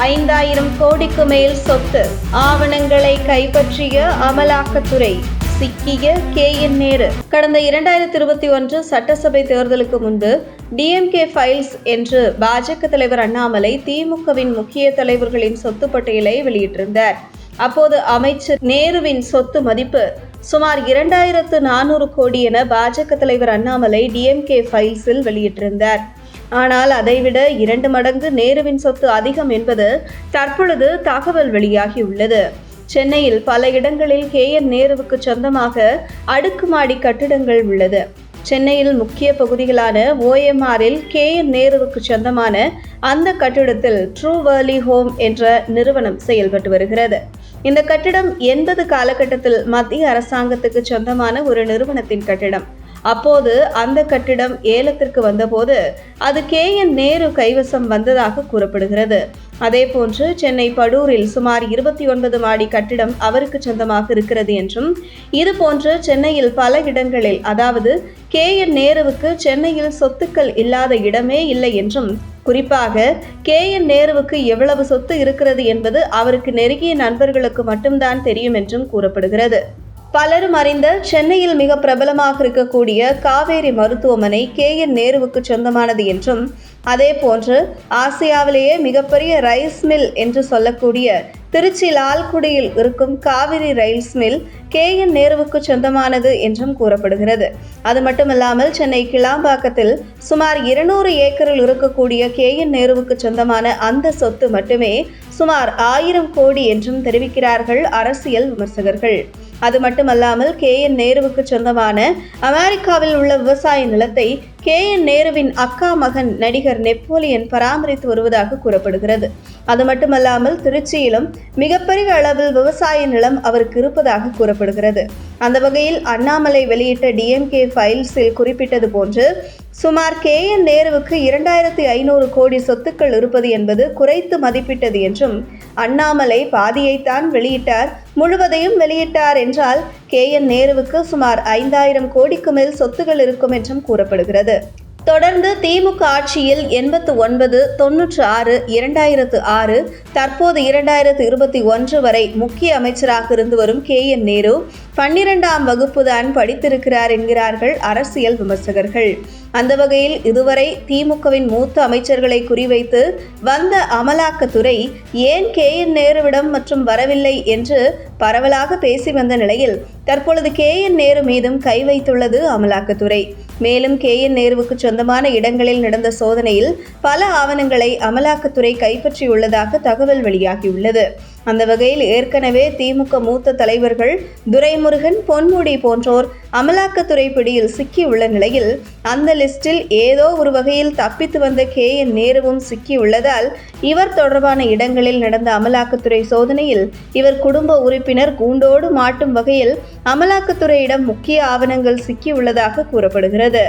ஐந்தாயிரம் கோடிக்கு மேல் சொத்து ஆவணங்களை கைப்பற்றிய அமலாக்கத்துறை சிக்கிய கே என் நேரு. கடந்த இரண்டாயிரத்தி இருபத்தி ஒன்று சட்டசபை தேர்தலுக்கு முன்பு டிஎம்கே ஃபைல்ஸ் என்று பாஜக தலைவர் அண்ணாமலை திமுகவின் முக்கிய தலைவர்களின் சொத்து பட்டியலை வெளியிட்டிருந்தார். அப்போது அமைச்சர் நேருவின் சொத்து மதிப்பு சுமார் இரண்டாயிரத்து நானூறு கோடி என பாஜக தலைவர் அண்ணாமலை டிஎம்கே ஃபைல்ஸில் வெளியிட்டிருந்தார். ஆனால் அதைவிட இரண்டு மடங்கு நேருவின் சொத்து அதிகம் என்பது தற்பொழுது தகவல் வெளியாகியுள்ளது. சென்னையில் பல இடங்களில் கே என் நேருவுக்கு சொந்தமாக அடுக்குமாடி கட்டிடங்கள் உள்ளது. சென்னையில் முக்கிய பகுதிகளான ஓஎம்ஆரில் கே என் நேருவுக்கு சொந்தமான அந்த கட்டிடத்தில் ட்ரூ வேர்லி ஹோம் என்ற நிறுவனம் செயல்பட்டு வருகிறது. இந்த கட்டிடம் எண்பது காலகட்டத்தில் மத்திய அரசாங்கத்துக்கு சொந்தமான ஒரு நிறுவனத்தின் கட்டிடம். அப்போது அந்த கட்டிடம் ஏலத்திற்கு வந்தபோது அது கே என் நேரு கைவசம் வந்ததாக கூறப்படுகிறது. அதேபோன்று சென்னை படூரில் சுமார் இருபத்தி ஒன்பது மாடி கட்டிடம் அவருக்கு சொந்தமாக இருக்கிறது என்றும் இதுபோன்று சென்னையில் பல இடங்களில் அதாவது கே என் நேருவுக்கு சென்னையில் சொத்துக்கள் இல்லாத இடமே இல்லை என்றும் குறிப்பாக கே என் நேருவுக்கு எவ்வளவு சொத்து இருக்கிறது என்பது அவருக்கு நெருங்கிய நண்பர்களுக்கு மட்டும்தான் தெரியும் என்றும் கூறப்படுகிறது. பலரும் அறிந்த சென்னையில் மிக பிரபலமாக இருக்கக்கூடிய காவேரி மருத்துவமனை கே என் நேருவுக்கு சொந்தமானது என்றும் அதே போன்று ஆசியாவிலேயே மிகப்பெரிய ரைஸ் மில் என்று சொல்லக்கூடிய திருச்சி லால்குடியில் இருக்கும் Kaveri rice mill K N நேருவுக்கு சொந்தமானது என்றும் கூறப்படுகிறது. அது மட்டுமல்லாமல் சென்னை கிளாம்பாக்கத்தில் சுமார் இருநூறு ஏக்கரில் இருக்கக்கூடிய கே என் நேருவுக்கு சொந்தமான அந்த சொத்து மட்டுமே சுமார் ஆயிரம் கோடி என்றும் தெரிவிக்கிறார்கள் அரசியல் விமர்சகர்கள். அது மட்டுமல்லாமல் கே என் நேருவுக்கு சொந்தமான அமெரிக்காவில் உள்ள விவசாய நிலத்தை கே என் நேருவின் அக்கா மகன் நடிகர் நெப்போலியன் பராமரித்து வருவதாக கூறப்படுகிறது. அது மட்டுமல்லாமல் திருச்சியிலும் மிகப்பெரிய அளவில் விவசாய நிலம் அவருக்கு இருப்பதாக கூறப்படுகிறது. அந்த வகையில் அண்ணாமலை வெளியிட்ட டிஎம்கே ஃபைல்ஸில் குறிப்பிட்டது போன்று சுமார் கே என் நேருவுக்கு இரண்டாயிரத்தி ஐநூறு கோடி சொத்துக்கள் இருப்பது என்பது குறைத்து மதிப்பிட்டது என்றும் அண்ணாமலை பாதியைத்தான் வெளியிட்டார். முழுவதையும் வெளியிட்டார் என்றால் கே என் நேருவுக்கு சுமார் ஐந்தாயிரம் கோடிக்கு மேல் சொத்துகள் இருக்கும் என்றும் கூறப்படுகிறது. தொடர்ந்து திமுக ஆட்சியில் எண்பத்து ஒன்பது தொன்னூற்று ஆறு இரண்டாயிரத்து ஆறு தற்போது இரண்டாயிரத்து இருபத்தி ஒன்று வரை முக்கிய அமைச்சராக இருந்து வரும் கே என் நேரு பன்னிரெண்டாம் வகுப்பு தான் படித்திருக்கிறார் என்கிறார்கள் அரசியல் விமர்சகர்கள். அந்த வகையில் இதுவரை திமுகவின் மூத்த அமைச்சர்களை குறிவைத்து வந்த அமலாக்கத்துறை ஏன் கே என் நேருவிடம் மற்றும் வரவில்லை என்று பரவலாக பேசி வந்த நிலையில் தற்பொழுது கே என் நேரு மீதும் கை வைத்துள்ளது அமலாக்கத்துறை. மேலும் கே என் நேருவுக்கு சொந்தமான இடங்களில் நடந்த சோதனையில் பல ஆவணங்களை அமலாக்கத்துறை கைப்பற்றியுள்ளதாக தகவல் வெளியாகியுள்ளது. அந்த வகையில் ஏற்கனவே திமுக மூத்த தலைவர்கள் துரைமுருகன் பொன்முடி போன்றோர் அமலாக்கத்துறை பிடியில் சிக்கியுள்ள நிலையில் அந்த லிஸ்டில் ஏதோ ஒரு வகையில் தப்பித்து வந்த கே என் நேருவும் சிக்கியுள்ளதால் இவர் தொடர்பான இடங்களில் நடந்த அமலாக்கத்துறை சோதனையில் இவர் குடும்ப உறுப்பினர் கூண்டோடு மாட்டும் வகையில் அமலாக்கத்துறையிடம் முக்கிய ஆவணங்கள் சிக்கியுள்ளதாக கூறப்படுகிறது.